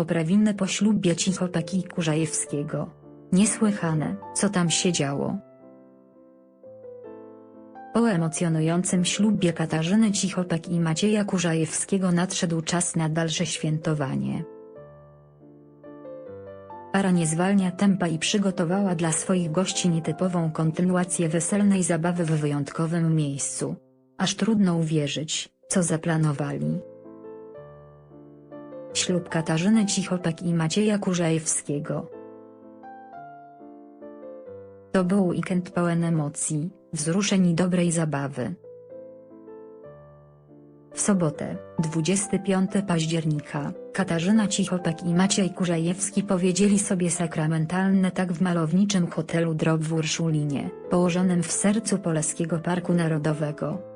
Poprawiny po ślubie Cichopek i Kurzajewskiego. Niesłychane, co tam się działo. Po emocjonującym ślubie Katarzyny Cichopek i Macieja Kurzajewskiego nadszedł czas na dalsze świętowanie. Para nie zwalnia tempa i przygotowała dla swoich gości nietypową kontynuację weselnej zabawy w wyjątkowym miejscu. Aż trudno uwierzyć, co zaplanowali. Ślub Katarzyny Cichopek i Macieja Kurzajewskiego. To był weekend pełen emocji, wzruszeń i dobrej zabawy. W sobotę, 25 października, Katarzyna Cichopek i Maciej Kurzajewski powiedzieli sobie sakramentalne tak w malowniczym hotelu Drop w Urszulinie, położonym w sercu Polskiego Parku Narodowego.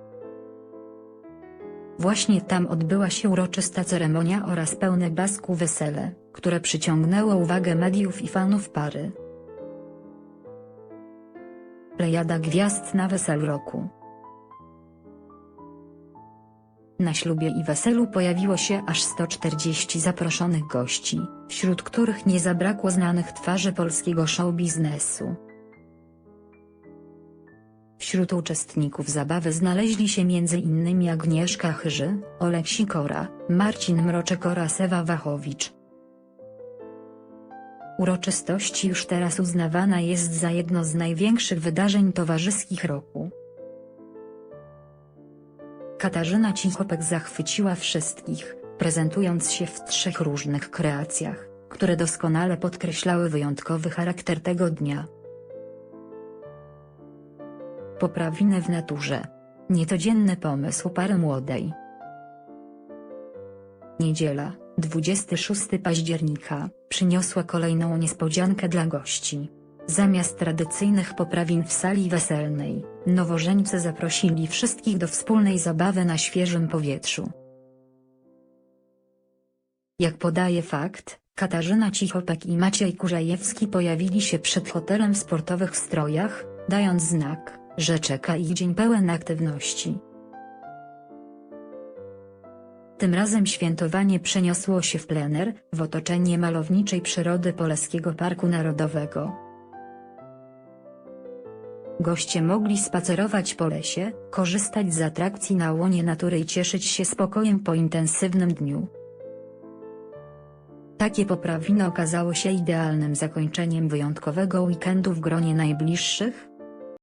Właśnie tam odbyła się uroczysta ceremonia oraz pełne basku wesele, które przyciągnęło uwagę mediów i fanów pary. Plejada gwiazd na weselu roku. Na ślubie i weselu pojawiło się aż 140 zaproszonych gości, wśród których nie zabrakło znanych twarzy polskiego show biznesu. Wśród uczestników zabawy znaleźli się m.in. Agnieszka Chyży, Olek Sikora, Marcin Mroczek oraz Ewa Wachowicz. Uroczystość już teraz uznawana jest za jedno z największych wydarzeń towarzyskich roku. Katarzyna Cichopek zachwyciła wszystkich, prezentując się w trzech różnych kreacjach, które doskonale podkreślały wyjątkowy charakter tego dnia. Poprawiny w naturze. Niecodzienny pomysł pary młodej. Niedziela, 26 października, przyniosła kolejną niespodziankę dla gości. Zamiast tradycyjnych poprawin w sali weselnej, nowożeńcy zaprosili wszystkich do wspólnej zabawy na świeżym powietrzu. Jak podaje fakt, Katarzyna Cichopek i Maciej Kurzajewski pojawili się przed hotelem w sportowych strojach, dając znak, że czeka ich dzień pełen aktywności. Tym razem świętowanie przeniosło się w plener, w otoczenie malowniczej przyrody Polskiego Parku Narodowego. Goście mogli spacerować po lesie, korzystać z atrakcji na łonie natury i cieszyć się spokojem po intensywnym dniu. Takie poprawiny okazało się idealnym zakończeniem wyjątkowego weekendu w gronie najbliższych,